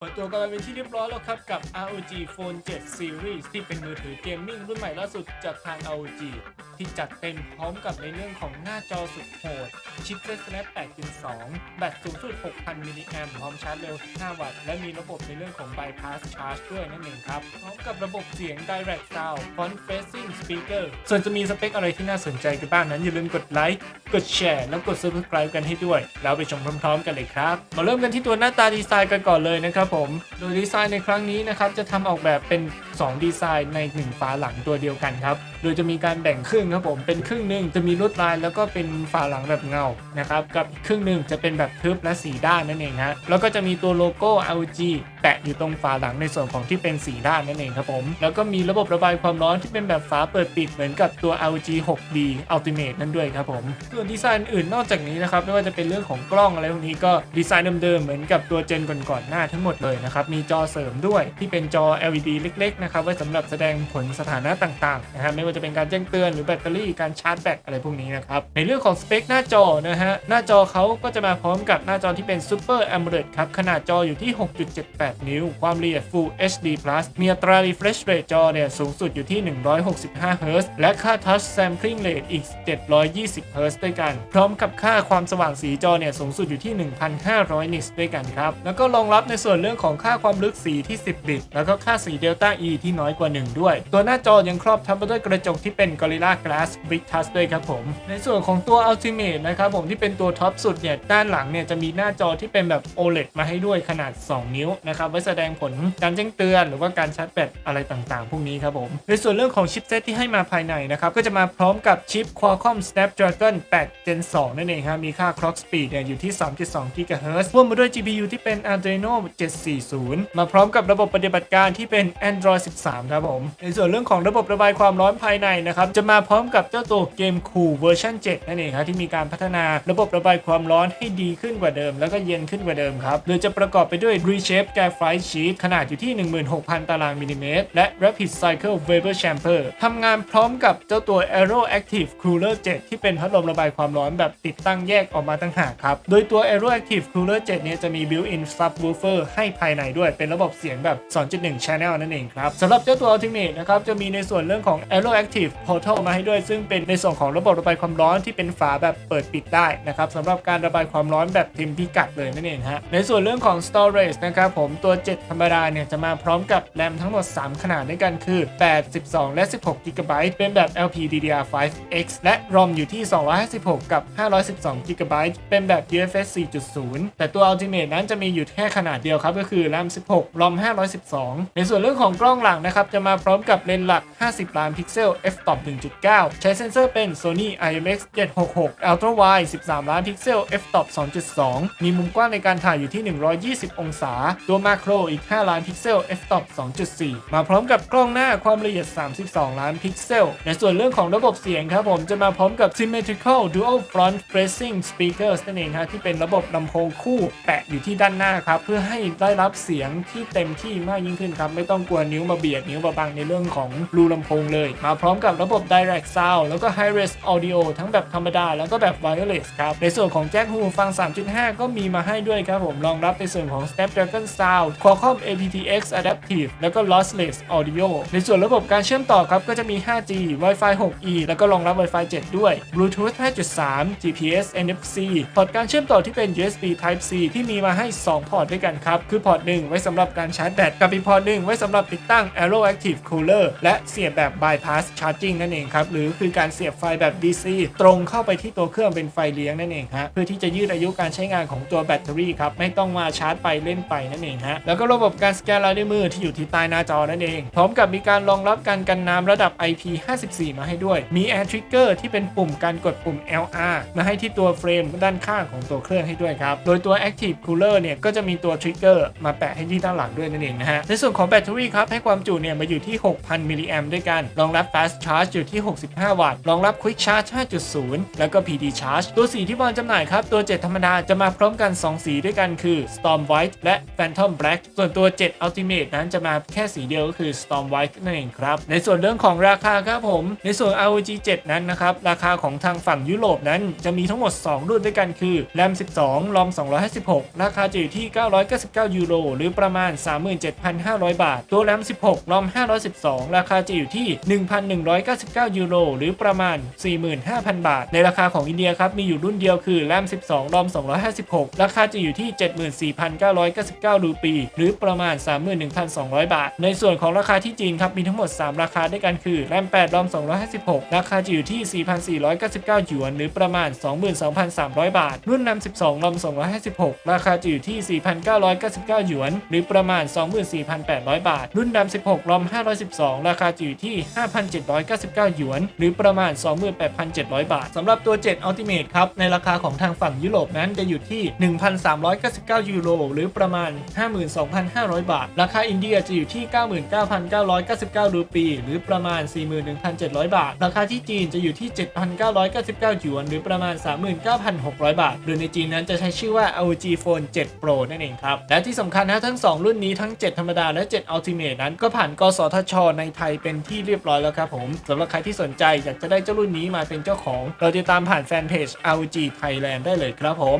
เปิดตัวกันไปเป็นที่เรียบร้อยแล้วครับกับ ROG Phone 7 Series ที่เป็นมือถือเกมมิ่งรุ่นใหม่ล่าสุดจากทาง ROG ที่จัดเต็มพร้อมกับในเรื่องของหน้าจอสุดโหดชิปเซ็ต Snapdragon 8 Gen 2แบตสูงสุด 6,000 มิลลิแอมพร้อมชาร์จเร็ว 5 วัตต์ และมีระบบในเรื่องของ bypass charge ด้วยนั่นเองครับ พร้อมกับระบบเสียง direct sound front facing speaker ส่วนจะมีสเปคอะไรที่น่าสนใจกันบ้างนั้นอย่าลืมกดไลค์กดแชร์แล้วกด subscribe กันให้ด้วย แล้วไปชมพร้อมๆ กันเลยครับ มาเริ่มกันที่ตัวหน้าตาดีไซน์กันก่อนเลยนะครับผม โดยดีไซน์ในครั้งนี้นะครับจะทำออกแบบเป็น 2 ดีไซน์ใน 1 ฝาหลังตัวเดียวกันครับ โดยจะมีการแบ่งครึ่งครับผม เป็นครึ่งหนึ่งจะมีลวดลายแล้วก็เป็นฝาหลังแบบเงา นะครับ กับครึ่งหนึ่งจะเป็นแบบทึบและสีด้านนั่นเองฮะ แล้วก็จะมีตัวโลโก้ LG แปะอยู่ตรงฝาหลังในส่วนของที่เป็นสีด้านนั่นเองครับผม แล้วก็มีระบบระบายความร้อนที่เป็นแบบฝาเปิดปิดเหมือนกับตัว LG 6D Ultimate นั่นด้วยครับผม ส่วนดีไซน์อื่นนอกจากนี้นะครับไม่ว่าจะเป็นเรื่องของกล้องอะไรพวกนี้ก็ดีไซน์เดิมๆเหมือนกับตัวเจนก่อนๆหน้าทั้งหมดเลยนะครับมีจอเสริมด้วยที่เป็นจอ LED เล็กๆนะครับไว้สำหรับแสดงผลสถานะต่างๆนะครับไม่ว่าจะเป็นการแจ้งเตือนหรือแบตเตอรี่การชาร์จแบตอะไรพวกนี้นะครับในเรื่องของสเปคหน้าจอนะฮะหน้าจอเขาก็จะมาพร้อมกับหน้าจอที่เป็น Super AMOLED ครับขนาดจออยู่ที่ 6.78นิ้ว ความละเอียด Full HD+ มีอัตรา refresh rate จอเนี่ยสูงสุดอยู่ที่ 165 Hz และค่า touch sampling rate อีก 720 Hz ด้วยกัน พร้อมกับค่าความสว่างสีจอเนี่ยสูงสุดอยู่ที่ 1,500 nits ด้วยกันครับ แล้วก็รองรับในส่วนเรื่องของค่าความลึกสีที่ 10 บิต แล้วก็ค่าสี Delta E ที่น้อยกว่า 1 ด้วย ตัวหน้าจอยังครอบทับไปด้วยกระจกที่เป็น Gorilla Glass Big Touch ด้วยครับผม ในส่วนของตัว Ultimate นะครับผมที่เป็นตัวท็อปสุดเนี่ยด้านหลังเนี่ยจะมีหน้าจอที่เป็นแบบ OLED มาให้ด้วยขนาด 2 นิ้วนะครับครับไว้แสดงผลการแจ้งเตือนหรือว่าการชาร์จแบตอะไรต่างๆ พวกนี้ครับผม ในส่วนเรื่องของชิปเซตที่ให้มาภายในนะครับก็จะมาพร้อมกับชิป Qualcomm Snapdragon 8 Gen 2 นั่นเองครับมีค่า clock speed เนี่ยอยู่ที่ 3.2 GHz พ่วงมาด้วย GPU ที่เป็น Adreno 740 มาพร้อมกับระบบปฏิบัติการที่เป็น Android 13 ครับผม ในส่วนเรื่องของระบบระบายความร้อนภายในนะครับจะมาพร้อมกับเจ้าตัวเกม Cool เวอร์ชัน7นั่นเองครับที่มีการพัฒนาระบบระบายความร้อนให้ดีขึ้นกว่าเดิม แล้วก็เย็นขึ้นกว่าเดิมครับโดยจะประกอบไปด้วย Reshape Graphite Sheet ขนาดอยู่ที่ 16,000 ตารางมิลลิเมตร และ Rapid Cycle Vapor Chamber ทำงานพร้อมกับเจ้าตัว Aero Active Cooler 7 ที่เป็นพัดลมระบายความร้อนแบบติดตั้งแยกออกมาตั้งหากครับ โดยตัว Aero Active Cooler 7 เนี่ยจะมี built-in subwoofer ให้ภายในด้วยเป็นระบบเสียงแบบ 2.1 channel นั่นเองครับสำหรับเจ้าตัว Ultimate นะครับจะมีในส่วนเรื่องของ Aero Active Portal มาให้ด้วย ซึ่งเป็นในส่วนของระบบระบายความร้อนที่เป็นฝาแบบเปิดปิดได้นะครับสำหรับการระบายความร้อนแบบเต็มพิกัดเลยนั่นเองฮะในส่วนเรื่องของ storage นะครับผมตัว 7 ธรรมดาเนี่ยจะมาพร้อมกับแรมทั้งหมด 3 ขนาดด้วยกันคือ 8 12 และ 16 GB เป็นแบบ LPDDR5X และ ROM อยู่ที่ 256 กับ 512 GB เป็นแบบ UFS 4.0 แต่ตัว Ultimate นั้นจะมีอยู่แค่ขนาดเดียวครับ ก็คือ RAM 16 ROM 512 ในส่วนเรื่องของกล้องหลังนะครับ จะมาพร้อมกับเลนส์หลัก 50 ล้านพิกเซล f-stop 1.9 ใช้เซนเซอร์เป็น Sony IMX 766 Ultra Wide 13 ล้านพิกเซล f-stop 2.2 มีมุมกว้างในการถ่ายอยู่ที่ 120 องศา ตัวมาโครอีก 5 ล้านพิกเซล f-stop 2.4 มาพร้อมกับกล้องหน้าความละเอียด 32 ล้านพิกเซล ในส่วนเรื่องของระบบเสียงครับผมจะมาพร้อมกับ symmetrical dual front facing speakers นั่นเองฮะที่เป็นระบบลำโพงคู่แปะอยู่ที่ด้านหน้าครับเพื่อให้ได้รับเสียงที่เต็มที่มากยิ่งขึ้นครับไม่ต้องกลัวนิ้วมาเบียดนิ้วมาบังในเรื่องของรูลำโพงเลย มาพร้อมกับระบบ direct sound แล้วก็ high res audio ทั้งแบบธรรมดาแล้วก็แบบ wireless ครับในส่วนของแจ็คหูฟัง 3.5 ก็มีมาให้ด้วยครับผมรองรับในส่วนของ Snapdragon Sound Qualcomm aptX Adaptive แล้วก็ lossless audio ในส่วนระบบการเชื่อมต่อครับก็จะมี 5G Wi-Fi 6E แล้วก็รองรับ Wi-Fi 7 ด้วย Bluetooth 5.3 GPS NFC พอร์ตการเชื่อมต่อที่เป็น USB Type C ที่มีมาให้ 2 พอร์ตด้วยกันครับ คือพอร์ต1ไว้สำหรับการชาร์จแบตกับอีกพอร์ต1ไว้สำหรับติดตั้ง Aero Active Cooler และเสียบแบบ Bypass Charging นั่นเองครับ หรือคือการเสียบไฟแบบ DC ตรงเข้าไปที่ตัวเครื่องเป็นไฟเลี้ยงนั่นเองฮะเพื่อที่จะยืดอายุการใช้งานของตัวแบตเตอรี่ครับไม่ต้องมาชาร์จไปเล่นไปนั่นเองฮะแล้วก็ระบบการสแกนลายนิ้วมือที่อยู่ที่ใต้หน้าจอนั่นเอง พร้อมกับมีการรองรับการกันน้ำระดับ IP54 มาให้ด้วย มี Air Trigger ที่เป็นปุ่มการกดปุ่ม LR มาให้ที่ตัวเฟรมด้านข้างของตัวเครื่องให้ด้วยครับ โดยตัว Active Cooler เนี่ยก็จะมีตัว Trigger มาแปะให้ที่ด้านหลังด้วยนั่นเองนะฮะ ในส่วนของแบตเตอรี่ครับให้ความจุเนี่ยมาอยู่ที่ 6,000 มิลลิแอมด้วยกัน รองรับ Fast Charge อยู่ที่ 65 วัตต์ รองรับ Quick Charge 5.0 แล้วก็ PD Charge ตัวสีที่วางจำหน่ายครับ ตัว 7 ธรรมดาจะมาพร้อมกัน 2 สีด้วยกันคือ Storm White และ Phantom Black ส่วนตัว 7 Ultimate นั้นจะมาแค่สีเดียวก็คือ Storm White นั่นเองครับ ในส่วนเรื่องของราคาครับผม ในส่วน ROG 7 นั้นนะครับ ราคาของทางฝั่งยุโรปนั้นจะมีทั้งหมด 2 รุ่นด้วยกันคือ RAM 12 ROM 256 ราคาจะอยู่ที่ 999 ยูโรหรือประมาณ 37,500 บาท ตัว RAM 16 ROM 512 ราคาจะอยู่ที่ 1,199 ยูโรหรือประมาณ 45,000 บาท ในราคาของอินเดียครับมีอยู่รุ่นเดียวคือ RAM 12 ROM 256 ราคาจะอยู่ที่ 74,999 รูปีีหรือประมาณ 31,200 บาท ในส่วนของราคาที่จีนครับมีทั้งหมด 3 ราคาด้วยกันคือ RAM 8 ROM 256 ราคาจะอยู่ที่ 4,499 หยวน หรือประมาณ 22,300 บาท รุ่น RAM 12 ROM 256 ราคาจะอยู่ที่ 4,999 หยวน หรือประมาณ 24,800 บาท รุ่น RAM 16 ROM 512 ราคาจะอยู่ที่ 5,799 หยวน หรือประมาณ 28,700 บาทสำหรับตัว 7 Ultimate ครับในราคาของทางฝั่งยุโรปนั้นจะอยู่ที่ 1,399 ยูโรหรือประมาณ5 52,500 บาท ราคาอินเดียจะอยู่ที่ 99,999 รูปี หรือประมาณ 41,700 บาท ราคาที่จีนจะอยู่ที่ 7,999 หยวน หรือประมาณ 39,600 บาทหรือในจีนนั้นจะใช้ชื่อว่า LG Phone 7 Pro นั่นเองครับ และที่สำคัญนะทั้ง 2 รุ่นนี้ทั้ง 7 ธรรมดา และ 7 Ultimate นั้นก็ผ่านกสทช ในไทยเป็นที่เรียบร้อยแล้วครับผมสำหรับใครที่สนใจอยากจะได้เจ้ารุ่นนี้มาเป็นเจ้าของ เราติดตามผ่านแฟนเพจ LG Thailand ได้เลยครับผม